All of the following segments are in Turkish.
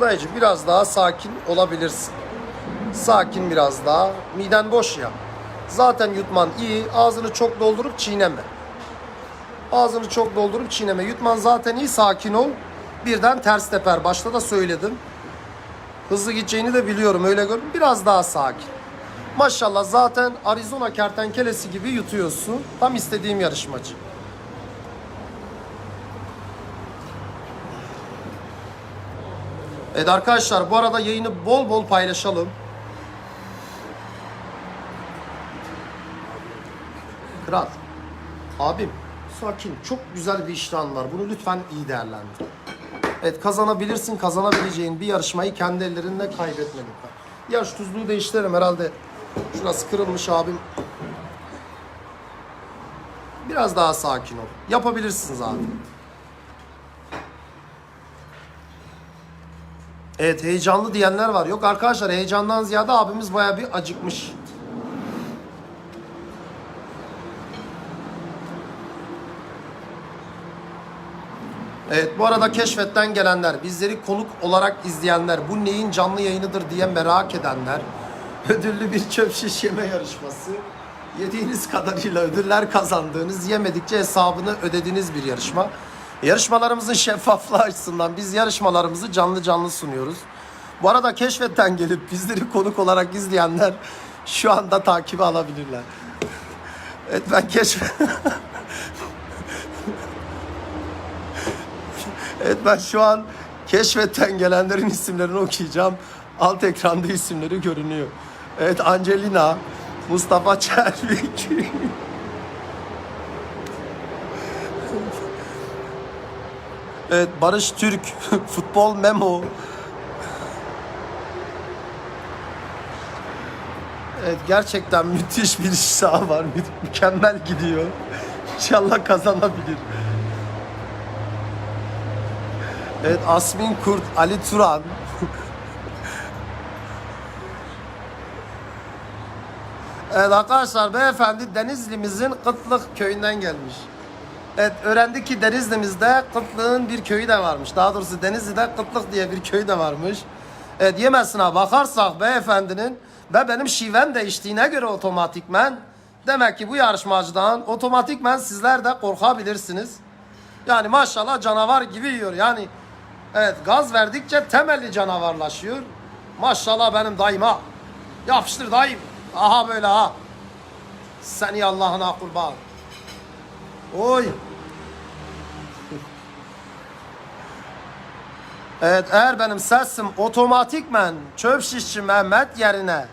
Dayıcı biraz daha sakin olabilirsin. Sakin biraz daha. Miden boş ya. Zaten yutman iyi. Ağzını çok doldurup çiğneme. Ağzını çok doldurup çiğneme. Yutman zaten iyi. Sakin ol. Birden ters teper. Başta da söyledim. Hızlı gideceğini de biliyorum. Öyle gör. Biraz daha sakin. Maşallah zaten Arizona kertenkelesi gibi yutuyorsun. Tam istediğim yarışmacı. Evet arkadaşlar bu arada yayını bol bol paylaşalım. Kral. Abim sakin. Çok güzel bir iştahın var. Bunu lütfen iyi değerlendir. Evet kazanabilirsin. Kazanabileceğin bir yarışmayı kendi ellerinle kaybetme lütfen. Ya şu tuzluğu değiştirelim herhalde. Şurası kırılmış abim. Biraz daha sakin ol. Yapabilirsin zaten. Evet heyecanlı diyenler var. Yok arkadaşlar heyecandan ziyade abimiz baya bir acıkmış. Evet bu arada keşfetten gelenler, bizleri konuk olarak izleyenler, bu neyin canlı yayınıdır diye merak edenler, ödüllü bir çöp şiş yeme yarışması, yediğiniz kadarıyla ödüller kazandığınız, yemedikçe hesabını ödediğiniz bir yarışma. Yarışmalarımızın şeffaflığı açısından biz yarışmalarımızı canlı canlı sunuyoruz. Bu arada keşfetten gelip bizleri konuk olarak izleyenler şu anda takibi alabilirler. Evet ben keşfet... Evet ben şu an keşfetten gelenlerin isimlerini okuyacağım. Alt ekranda isimleri görünüyor. Evet Angelina, Mustafa Çervik. evet Barış Türk, Futbol Memo. Evet gerçekten müthiş bir iştah var. Mü- Mükemmel gidiyor. İnşallah kazanabilir. Evet Asmin Kurt, Ali Turan. evet arkadaşlar beyefendi Denizli'mizin Kıtlık köyünden gelmiş. Evet öğrendik ki Denizli'mizde Kıtlık'ın bir köyü de varmış. Daha doğrusu Denizli'de Kıtlık diye bir köy de varmış. Evet yemesine bakarsak beyefendinin ve benim şivem değiştiğine göre otomatikmen demek ki bu yarışmacıdan otomatikmen sizler de korkabilirsiniz. Yani maşallah canavar gibi yiyor. Yani evet gaz verdikçe temelli canavarlaşıyor. Maşallah benim dayıma. Yapıştır dayım. Aha böyle ha. Seni Allah'ına kurban. Oy. Evet eğer benim sesim otomatikmen çöp şişçi Mehmet yerine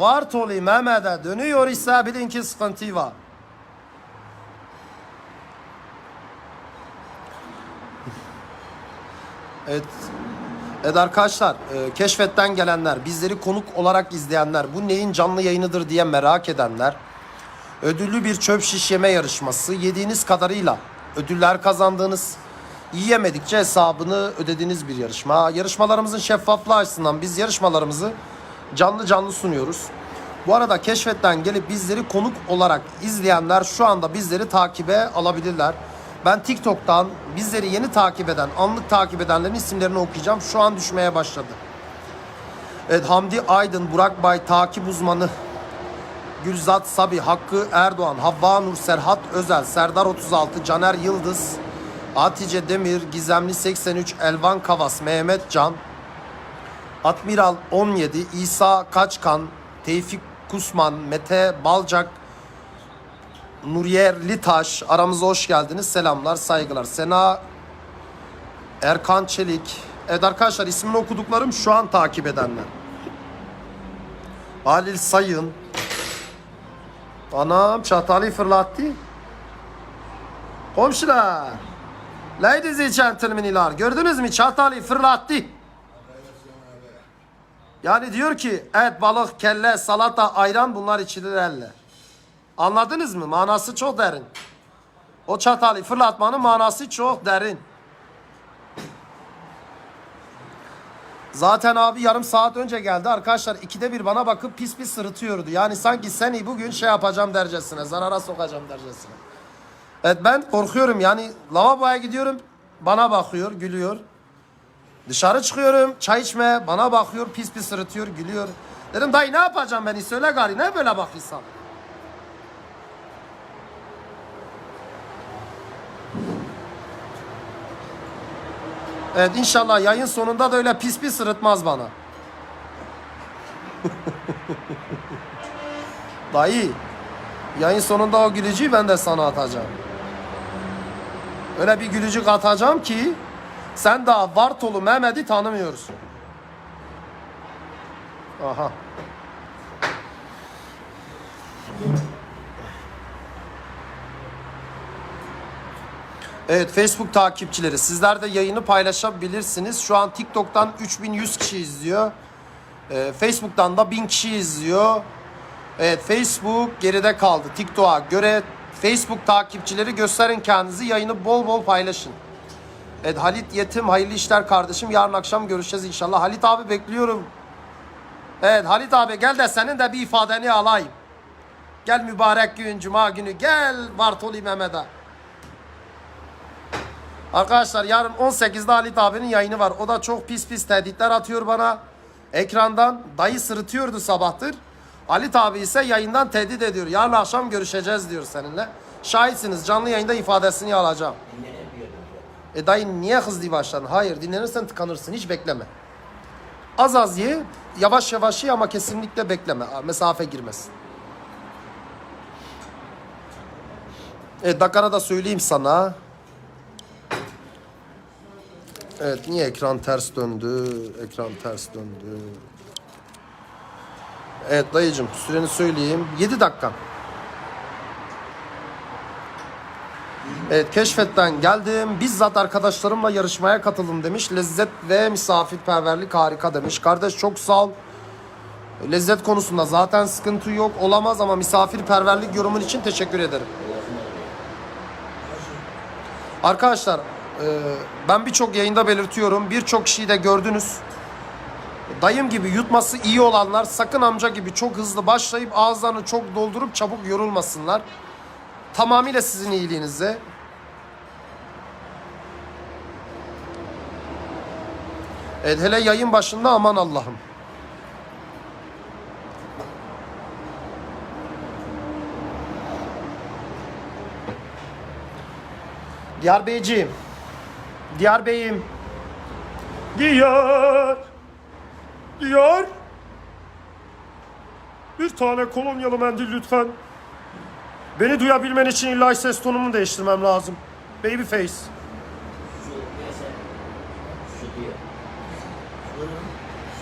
Bartoli Mehmet'e dönüyor ise bilin ki sıkıntı var. Evet. Evet arkadaşlar, e, keşfetten gelenler, bizleri konuk olarak izleyenler, bu neyin canlı yayınıdır diye merak edenler, ödüllü bir çöp şiş yeme yarışması, yediğiniz kadarıyla ödüller kazandığınız, yiyemedikçe hesabını ödediğiniz bir yarışma. Yarışmalarımızın şeffaflığı açısından biz yarışmalarımızı canlı canlı sunuyoruz. Bu arada keşfetten gelip bizleri konuk olarak izleyenler şu anda bizleri takibe alabilirler. Ben TikTok'tan bizleri yeni takip eden, anlık takip edenlerin isimlerini okuyacağım. Şu an düşmeye başladı. Evet Hamdi Aydın, Burak Bay takip uzmanı, Gülzat Sabi, Hakkı Erdoğan, Havva Nur, Serhat Özel, Serdar 36, Caner Yıldız, Hatice Demir, Gizemli 83, Elvan Kavas, Mehmet Can, Admiral 17, İsa Kaçkan, Tevfik Kusman, Mete Balcak, Nuriye Litaş aramıza hoş geldiniz. Selamlar, saygılar. Sena Erkan Çelik. Evet arkadaşlar ismini okuduklarım şu an takip edenler. Halil Sayın. Anam çatalı fırlattı. Komşular. Ladies and gentlemen'lar gördünüz mü çatalı fırlattı. Yani diyor ki et, balık, kelle, salata, ayran bunlar içilir elle. Anladınız mı? Manası çok derin. O çatalı fırlatmanın manası çok derin. Zaten abi yarım saat önce geldi. Arkadaşlar ikide bir bana bakıp pis pis sırıtıyordu. Yani sanki seni bugün şey yapacağım dercesine. Zarara sokacağım dercesine. Evet ben korkuyorum yani lavaboya gidiyorum. Bana bakıyor, gülüyor. Dışarı çıkıyorum. Çay içme. Bana bakıyor. Pis pis sırıtıyor. Gülüyor. Dedim dayı ne yapacağım beni? Söyle gari. Ne böyle bakıyorsan? Evet inşallah yayın sonunda da öyle pis pis sırıtmaz bana. Dayı yayın sonunda o gülücüğü ben de sana atacağım. Öyle bir gülücük atacağım ki sen daha Vartolu Mehmet'i tanımıyorsun. Aha. Evet Facebook takipçileri sizler de yayını paylaşabilirsiniz. Şu an TikTok'tan 3100 kişi izliyor. Ee, Facebook'tan da 1000 kişi izliyor. Evet Facebook geride kaldı. TikTok'a göre Facebook takipçileri gösterin kendinizi. Yayını bol bol paylaşın. Evet Halit Yetim hayırlı işler kardeşim. Yarın akşam görüşeceğiz inşallah. Halit abi bekliyorum. Evet Halit abi gel de senin de bir ifadeni alayım. Gel mübarek gün cuma günü gel Bartoli Mehmet'e. Arkadaşlar yarın 18'de Halit abinin yayını var. O da çok pis pis tehditler atıyor bana. Ekrandan dayı sırıtıyordu sabahtır. Halit abi ise yayından tehdit ediyor. Yarın akşam görüşeceğiz diyor seninle. Şahitsiniz canlı yayında ifadesini alacağım. E dayı niye hızlı başladın? Hayır dinlenirsen tıkanırsın hiç bekleme. Az az ye yavaş yavaş ye ama kesinlikle bekleme. Mesafe girmesin. Evet Dakar'a da söyleyeyim sana. Evet niye ekran ters döndü? Ekran ters döndü. Evet dayıcım süreni söyleyeyim. 7 dakika. Evet keşfetten geldim. Bizzat arkadaşlarımla yarışmaya katıldım demiş. Lezzet ve misafirperverlik harika demiş. Kardeş çok sağ ol. Lezzet konusunda zaten sıkıntı yok. Olamaz ama misafirperverlik yorumun için teşekkür ederim. Arkadaşlar ben birçok yayında belirtiyorum. Birçok kişiyi de gördünüz. Dayım gibi yutması iyi olanlar sakın amca gibi çok hızlı başlayıp ağızlarını çok doldurup çabuk yorulmasınlar. Tamamıyla sizin iyiliğinize. Evet hele yayın başında aman Allah'ım. Diyar Beyciğim. Diyar Bey'im. Diyar. Diyar. Bir tane kolonyalı mendil lütfen. Beni duyabilmen için illa ses tonumu değiştirmem lazım. Babyface.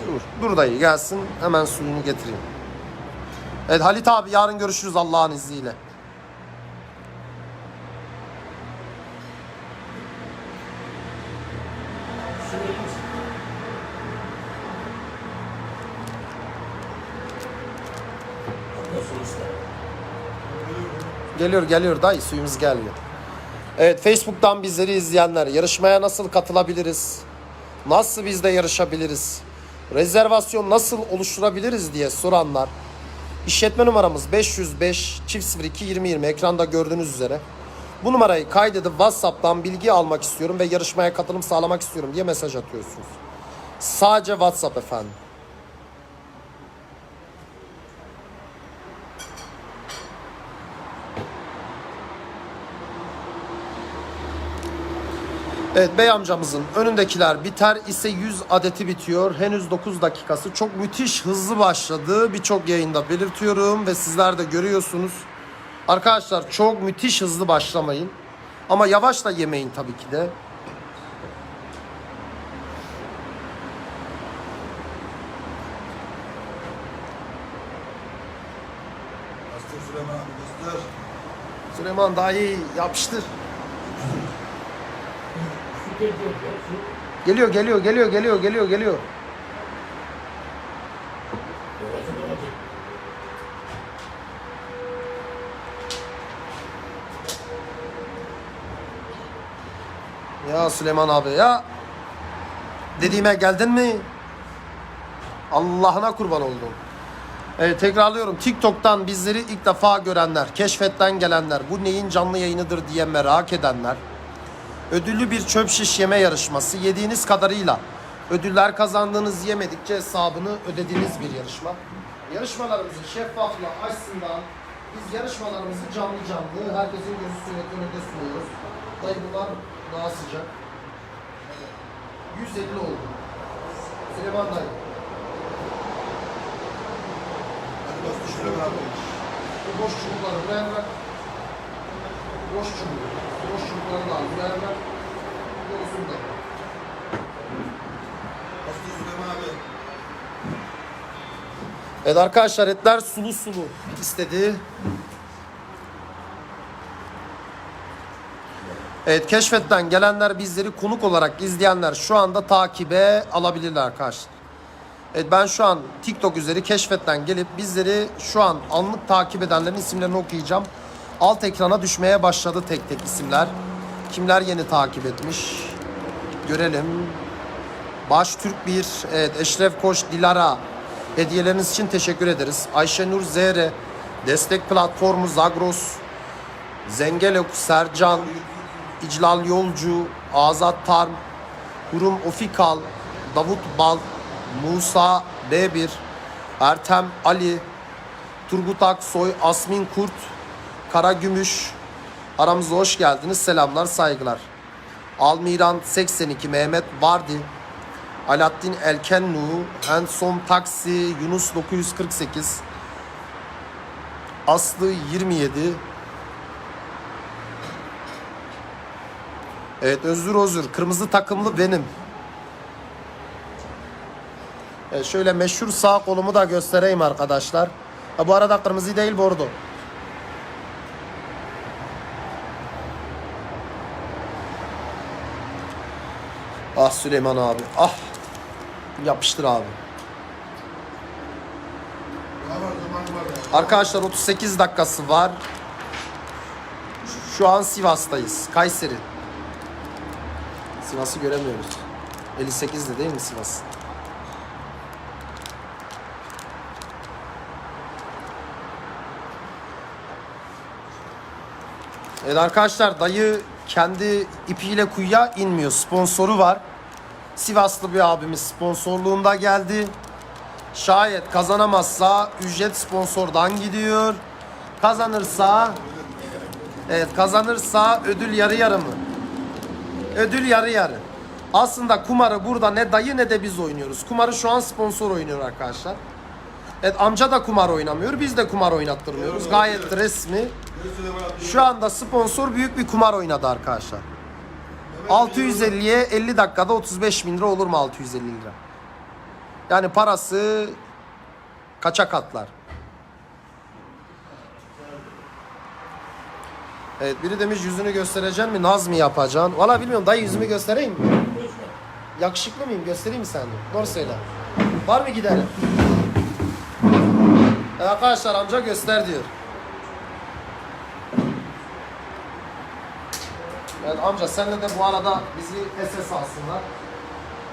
Dur, dur dayı gelsin hemen suyunu getireyim. Evet Halit abi yarın görüşürüz Allah'ın izniyle. Geliyor geliyor dayı suyumuz gelmiyor. Evet Facebook'tan bizleri izleyenler yarışmaya nasıl katılabiliriz? Nasıl biz de yarışabiliriz? Rezervasyon nasıl oluşturabiliriz diye soranlar. İşletme numaramız 505 çift 02 2020 ekranda gördüğünüz üzere. Bu numarayı kaydedip WhatsApp'tan bilgi almak istiyorum ve yarışmaya katılım sağlamak istiyorum diye mesaj atıyorsunuz. Sadece WhatsApp efendim. Evet bey amcamızın önündekiler biter ise 100 adeti bitiyor. Henüz 9 dakikası. Çok müthiş hızlı başladı. Birçok yayında belirtiyorum ve sizler de görüyorsunuz. Arkadaşlar çok müthiş hızlı başlamayın. Ama yavaş da yemeyin tabii ki de. Süleyman. Süleyman dahi yapıştır. Geliyor geliyor geliyor geliyor geliyor geliyor. Ya Süleyman abi ya. Dediğime geldin mi? Allah'ına kurban oldum. Evet tekrarlıyorum. TikTok'tan bizleri ilk defa görenler, keşfetten gelenler, bu neyin canlı yayınıdır diye merak edenler, ödüllü bir çöp şiş yeme yarışması yediğiniz kadarıyla Ödüller kazandığınız yemedikçe hesabını ödediğiniz bir yarışma. Yarışmalarımızın şeffaflığı açısından biz yarışmalarımızı canlı canlı herkesin gözü önünde sunuyoruz. Dayı bunlar daha sıcak. 150 oldu. Süleyman dayı. Hadi bastır Süleyman abi. Bu boş çubukları buraya bırak. Boş çubuk. Boş çubukları da al. Buraya bırak. Doğrusun da. Evet arkadaşlar etler sulu sulu istedi. Evet keşfetten gelenler bizleri konuk olarak izleyenler şu anda takibe alabilirler arkadaşlar. Evet ben şu an TikTok üzeri keşfetten gelip bizleri şu an anlık takip edenlerin isimlerini okuyacağım. Alt ekrana düşmeye başladı tek tek isimler. Kimler yeni takip etmiş? Görelim. Baş Türk 1, evet Eşref Koç, Dilara. Hediyeleriniz için teşekkür ederiz. Ayşenur Zehre, Destek Platformu Zagros, Zengelok, Sercan, İclal Yolcu, Azat Tarm, Kurum Ofikal, Davut Bal, Musa B1, Ertem Ali, Turgut Aksoy, Asmin Kurt, Karagümüş. Aramıza hoş geldiniz. Selamlar, saygılar. Almiran 82, Mehmet Vardi, Alaaddin Elkennu, Ensom Taksi, Yunus 948, Aslı 27, Evet Özür Özür, kırmızı takımlı benim. Evet, şöyle meşhur sağ kolumu da göstereyim arkadaşlar. Ha, bu arada kırmızı değil bordo. Ah Süleyman abi. Ah. Yapıştır abi. Arkadaşlar 38 dakikası var. Şu an Sivas'tayız. Kayseri. Sivas'ı göremiyoruz. 58'de değil mi Sivas? Evet arkadaşlar dayı kendi ipiyle kuyuya inmiyor. Sponsoru var. Sivaslı bir abimiz sponsorluğunda geldi. Şayet kazanamazsa ücret sponsordan gidiyor. Kazanırsa Evet kazanırsa ödül yarı yarı mı? Ödül yarı yarı. Aslında kumarı burada ne dayı ne de biz oynuyoruz. Kumarı şu an sponsor oynuyor arkadaşlar. Evet amca da kumar oynamıyor. Biz de kumar oynattırmıyoruz. Gayet resmi. Şu anda sponsor büyük bir kumar oynadı arkadaşlar. 650'ye 50 dakikada 35 bin lira olur mu 650 lira? Yani parası kaça katlar? Evet biri demiş yüzünü göstereceksin mi? Naz mı yapacaksın? Valla bilmiyorum dayı yüzümü göstereyim mi? Yakışıklı mıyım? Göstereyim mi sence? Doğru söyle. Var mı gidelim? E arkadaşlar amca göster diyor. Evet amca senle de bu arada bizi SS alsınlar.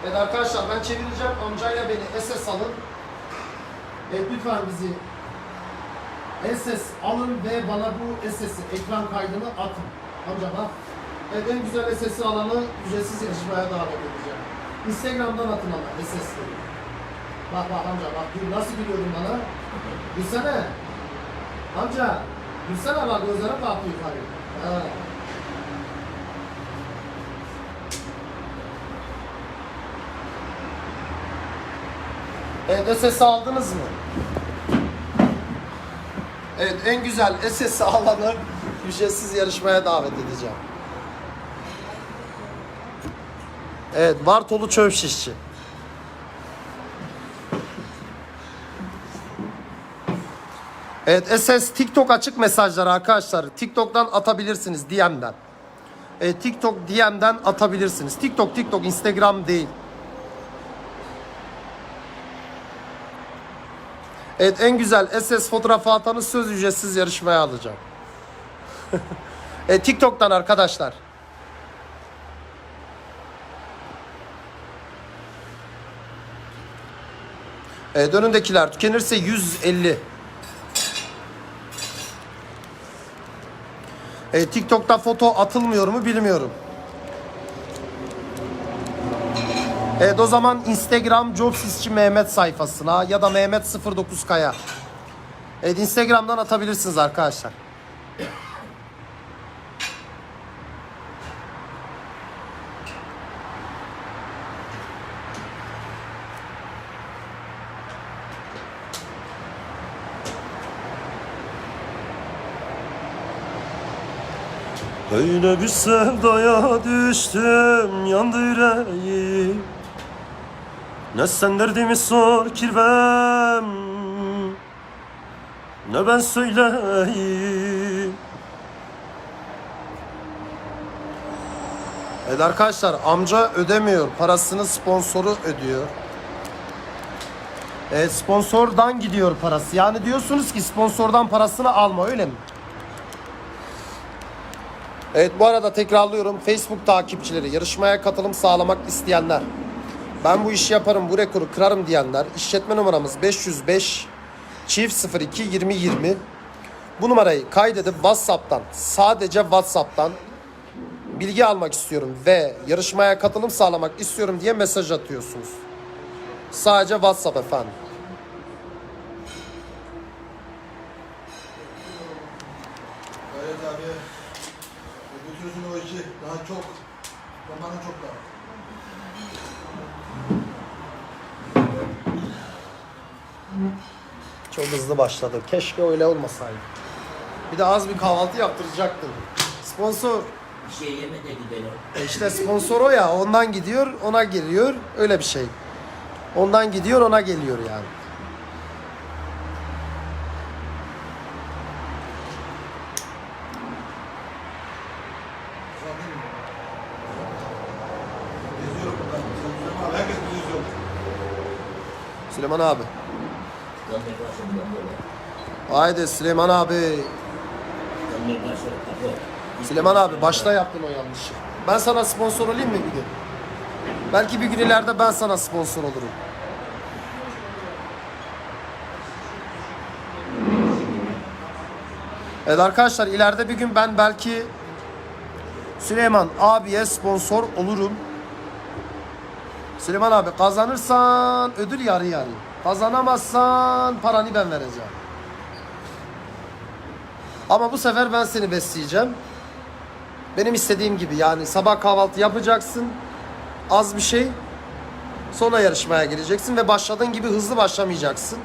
Evet arkadaşlar ben çevireceğim amcayla beni SS alın. Evet lütfen bizi SS alın ve bana bu SS'i ekran kaydını atın. Amca bak. Evet en güzel SS'i alanı ücretsiz yarışmaya davet edeceğim. Instagram'dan atın ama SS'leri. Bak bak amca bak nasıl gülüyordun bana? Gülsene. Amca gülsene bak gözlerim kalktı yukarı. Ha. Evet SS aldınız mı? Evet en güzel SS alanı ücretsiz yarışmaya davet edeceğim. Evet Bartolu çöp şişçi. Evet SS TikTok açık mesajlar arkadaşlar. TikTok'tan atabilirsiniz DM'den. Evet TikTok DM'den atabilirsiniz. TikTok TikTok Instagram değil. Evet en güzel SS fotoğrafı atanı söz ücretsiz yarışmaya alacağım. e, TikTok'tan arkadaşlar. Evet önündekiler tükenirse 150. E, TikTok'ta foto atılmıyor mu bilmiyorum. Evet o zaman Instagram Jobsisçi Mehmet sayfasına ya da Mehmet 09 Kaya. Evet Instagram'dan atabilirsiniz arkadaşlar. Öyle bir sevdaya düştüm yandı yüreğim Ne sen derdimi sor kirvem Ne ben söyleyeyim Evet arkadaşlar amca ödemiyor. Parasını sponsoru ödüyor. Evet sponsordan gidiyor parası. Yani diyorsunuz ki sponsordan parasını alma öyle mi? Evet bu arada tekrarlıyorum. Facebook takipçileri, yarışmaya katılım sağlamak isteyenler, ben bu işi yaparım, bu rekoru kırarım diyenler, işletme numaramız 505 çift 02 20 20. Bu numarayı kaydedip WhatsApp'tan, sadece WhatsApp'tan bilgi almak istiyorum ve yarışmaya katılım sağlamak istiyorum diye mesaj atıyorsunuz. Sadece WhatsApp efendim. Gayret abi. Götürürsün o işi. Daha çok. Zamanı çok daha. Çok hızlı başladı. Keşke öyle olmasaydı. Bir de az bir kahvaltı yaptıracaktım. Sponsor. Bir şey yeme de gidelim. E işte sponsor o ya. Ondan gidiyor, ona geliyor. Öyle bir şey. Ondan gidiyor, ona geliyor yani. Sen değil mi? Geziyorum burada. Sen Süleyman abi. Herkes bizi izliyor. Süleyman abi. Haydi Süleyman abi. Süleyman abi başta yaptın o yanlışı. Ben sana sponsor olayım mı bir gün? Belki bir gün ileride ben sana sponsor olurum. Evet arkadaşlar ileride bir gün ben belki Süleyman abiye sponsor olurum. Süleyman abi kazanırsan ödül yarı yarı. Kazanamazsan paranı ben vereceğim. Ama bu sefer ben seni besleyeceğim. Benim istediğim gibi yani sabah kahvaltı yapacaksın. Az bir şey. Sonra yarışmaya gireceksin ve başladığın gibi hızlı başlamayacaksın.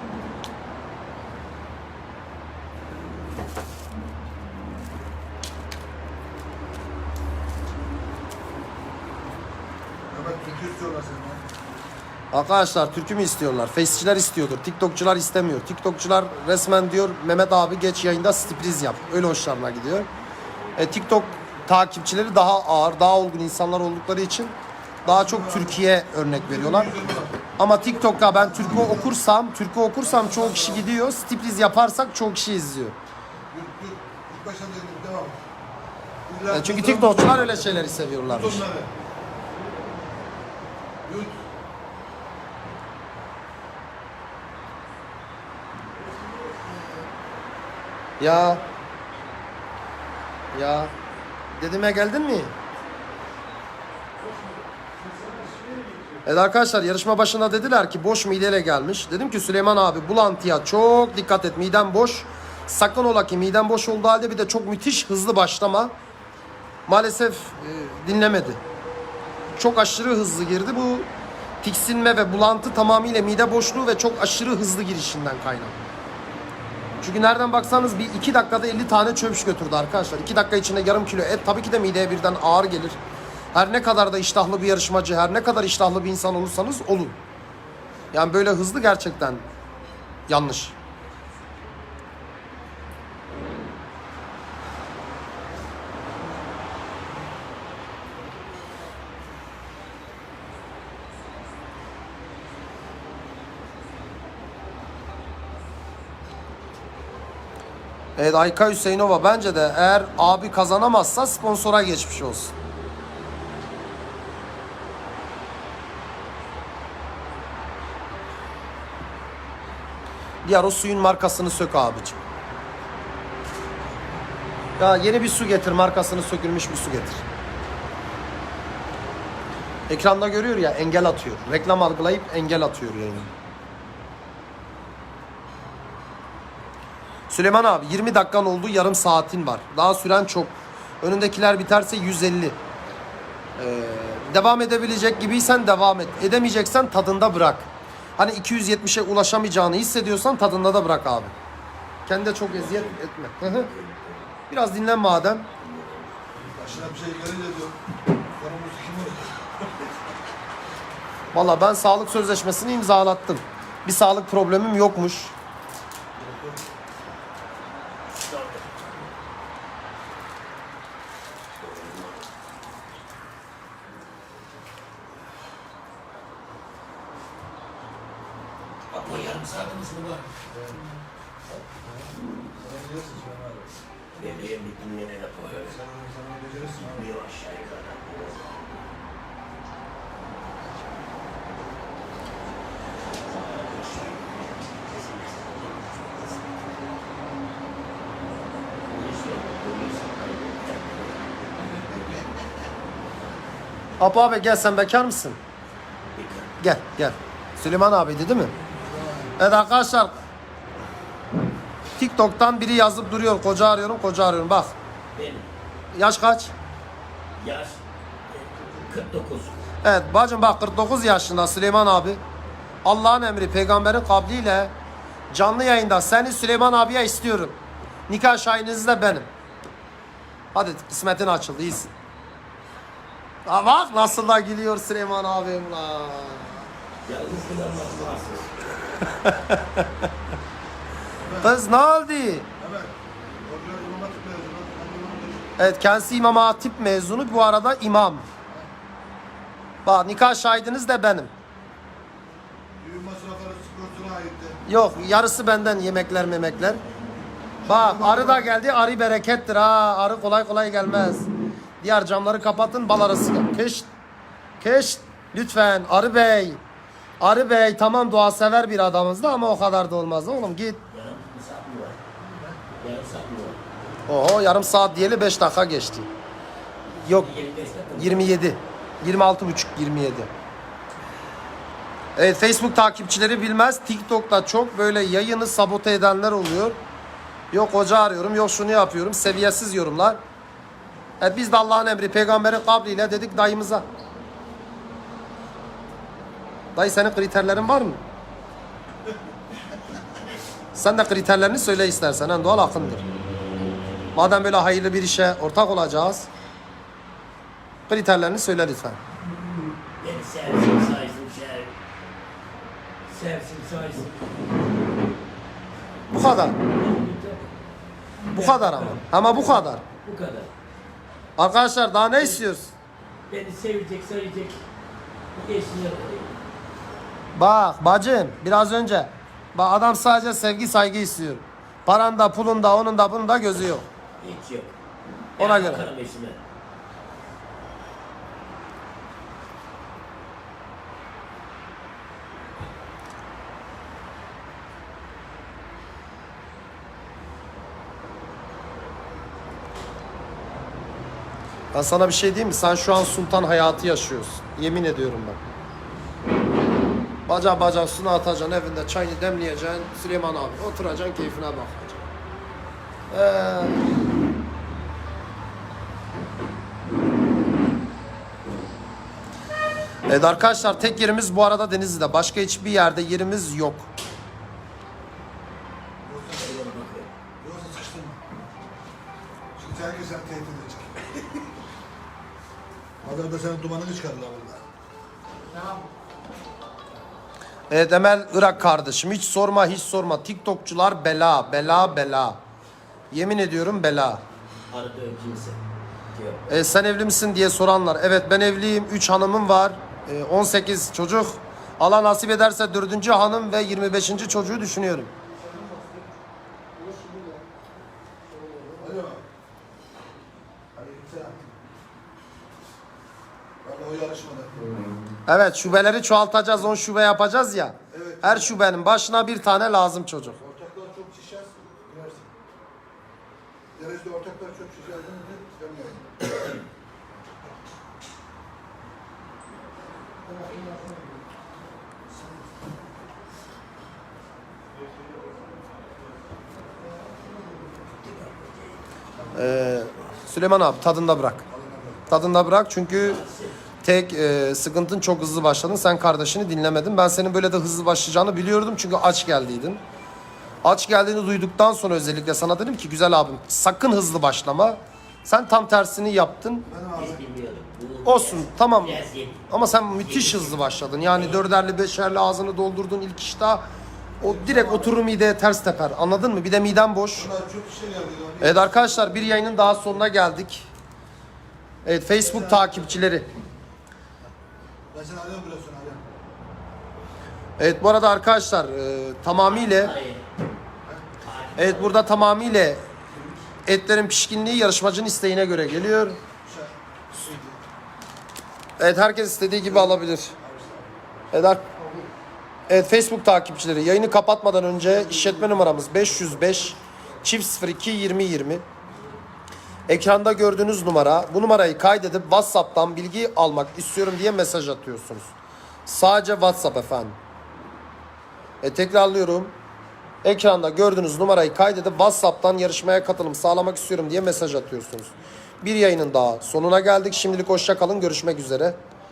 Evet fikir istiyorlar senden. Arkadaşlar türkü mü istiyorlar? Face'çiler istiyordur. TikTokçular istemiyor. TikTokçular resmen diyor Mehmet abi geç yayında sürpriz yap. Öyle hoşlarına gidiyor. E, TikTok takipçileri daha ağır, daha olgun insanlar oldukları için daha çok Türkiye örnek veriyorlar. Ama TikTok'ta ben türkü okursam, türkü okursam çoğu kişi gidiyor. Sürpriz yaparsak çoğu kişi izliyor. E, çünkü. TikTokçular öyle şeyleri seviyorlarmış. Ya. Ya. Dedime geldin mi? Evet arkadaşlar yarışma başında dediler ki boş mideyle gelmiş. Dedim ki Süleyman abi bulantıya çok dikkat et. Miden boş. Sakın ola ki miden boş olduğu halde bir de çok müthiş hızlı başlama. Maalesef e, dinlemedi. Çok aşırı hızlı girdi. Bu tiksinme ve bulantı tamamıyla mide boşluğu ve çok aşırı hızlı girişinden kaynaklı. Çünkü nereden baksanız bir iki dakikada 50 tane çöpş götürdü arkadaşlar. 2 dakika içinde yarım kilo et tabii ki de mideye birden ağır gelir. Her ne kadar da iştahlı bir yarışmacı, her ne kadar iştahlı bir insan olursanız olun. Yani böyle hızlı gerçekten yanlış. Evet Ayka Hüseyinova bence de eğer abi kazanamazsa sponsora geçmiş olsun. Diğer o suyun markasını sök abicim. Ya yeni bir su getir markasını sökülmüş bir su getir. Ekranda görüyor ya engel atıyor. Reklam algılayıp engel atıyor yani. Süleyman abi 20 dakikan oldu yarım saatin var. Daha süren çok. Önündekiler biterse 150. Ee, devam edebilecek gibiysen devam et. Edemeyeceksen tadında bırak. Hani 270'e ulaşamayacağını hissediyorsan tadında da bırak abi. Kendine çok eziyet etme. Biraz dinlen madem. Başına bir şey gelince diyor. Konumuz kim olur? Valla ben sağlık sözleşmesini imzalattım. Bir sağlık problemim yokmuş. Apo yarım saatimiz mi var? Bebeğim bir dinlenene Apo öyle. Sen onu, sen onu becerirsin. Bir aşağı yukarı. Apo abi gel sen bekar mısın? Gel gel. Süleyman abiydi değil mi? Evet arkadaşlar. TikTok'tan biri yazıp duruyor. Koca arıyorum, koca arıyorum. Bak. Benim Yaş kaç? yaş e, 49. Evet bacım bak 49 yaşında Süleyman abi. Allah'ın emri peygamberin kabliyle canlı yayında seni Süleyman abiye istiyorum. Nikah şahiniz de benim. Hadi kısmetin açıldı iyisin. Ha bak nasıl da gülüyor Süleyman abim la. Kız ne oldu? Evet. Kendisi İmam Hatip mezunu bu arada imam. Bak nikah şahidiniz de benim. Düğün masrafları sigortuna aitti. Yok yarısı benden yemekler memekler. Bak arı da geldi arı berekettir ha. Arı kolay kolay gelmez. Diğer camları kapatın bal arısı gel. Keş. Keş. Lütfen arı bey. Arı bey tamam dua sever bir adamızdı ama o kadar da olmaz oğlum git. Oho yarım saat diyeli 5 dakika geçti. Yok 25 dakika mı? 27. 26 buçuk 27. Evet Facebook takipçileri bilmez. TikTok'ta çok böyle yayını sabote edenler oluyor. Yok hoca arıyorum, yok şunu yapıyorum. Seviyesiz yorumlar. Evet biz de Allah'ın emri peygamberin kabriyle dedik dayımıza. Dayı senin kriterlerin var mı? Sen de kriterlerini söyle istersen. En doğal akındır. Madem böyle hayırlı bir işe ortak olacağız. Kriterlerini söyle lütfen. Beni sevsin saysın sev. Sevsin saysın. Bu kadar. Bu kadar ama. Ama bu kadar. Bu kadar. Arkadaşlar daha ne istiyoruz? Beni sevecek, sayacak. Eşine Bak bacım biraz önce. Bak adam sadece sevgi saygı istiyor. Paranda pulunda onun da bunun da gözü yok. hiç yok. Ona göre. Bakarım eşime. Ben sana bir şey diyeyim mi? Sen şu an sultan hayatı yaşıyorsun. Yemin ediyorum bak. Baca baca suna atacaksın evinde çayını demleyeceksin. Süleyman abi oturacaksın keyfine bakacaksın. Ee, Evet arkadaşlar tek yerimiz bu arada Denizli'de. Başka hiçbir yerde yerimiz yok. Senin dumanını çıkarırlar burada. Evet Emel Irak kardeşim hiç sorma hiç sorma. TikTokçular bela bela bela. Yemin ediyorum bela. Kimse. E, sen evli misin diye soranlar. Evet ben evliyim. 3 hanımım var. E, 18 çocuk. Allah nasip ederse 4. hanım ve 25. çocuğu düşünüyorum. O yarışmada. Evet şubeleri çoğaltacağız. 10 şube yapacağız ya. Evet. Her şubenin başına bir tane lazım çocuk. Ortaklar çok şişer. Derecede ortaklar çok şişer? Demiyorum. Ee, Süleyman abi tadında bırak. Tadında bırak çünkü tek e, sıkıntın çok hızlı başladın. Sen kardeşini dinlemedin. Ben senin böyle de hızlı başlayacağını biliyordum çünkü aç geldiydin. Aç geldiğini duyduktan sonra özellikle sana dedim ki güzel abim sakın hızlı başlama. Sen tam tersini yaptın. Olsun tamam. Ama sen müthiş hızlı başladın. Yani dörderli beşerli ağzını doldurdun ilk iştah. O direkt oturur mideye ters teper. Anladın mı? Bir de miden boş. Evet arkadaşlar bir yayının daha sonuna geldik. Evet Facebook takipçileri. Evet bu arada arkadaşlar e, tamamıyla evet burada tamamıyla etlerin pişkinliği yarışmacının isteğine göre geliyor. Evet herkes istediği gibi alabilir. Evet, evet Facebook takipçileri yayını kapatmadan önce işletme numaramız 505 çift 02 20 20. Ekranda gördüğünüz numara bu numarayı kaydedip WhatsApp'tan bilgi almak istiyorum diye mesaj atıyorsunuz. Sadece WhatsApp efendim. E tekrarlıyorum. Ekranda gördüğünüz numarayı kaydedip WhatsApp'tan yarışmaya katılım sağlamak istiyorum diye mesaj atıyorsunuz. Bir yayının daha sonuna geldik. Şimdilik hoşça kalın. Görüşmek üzere.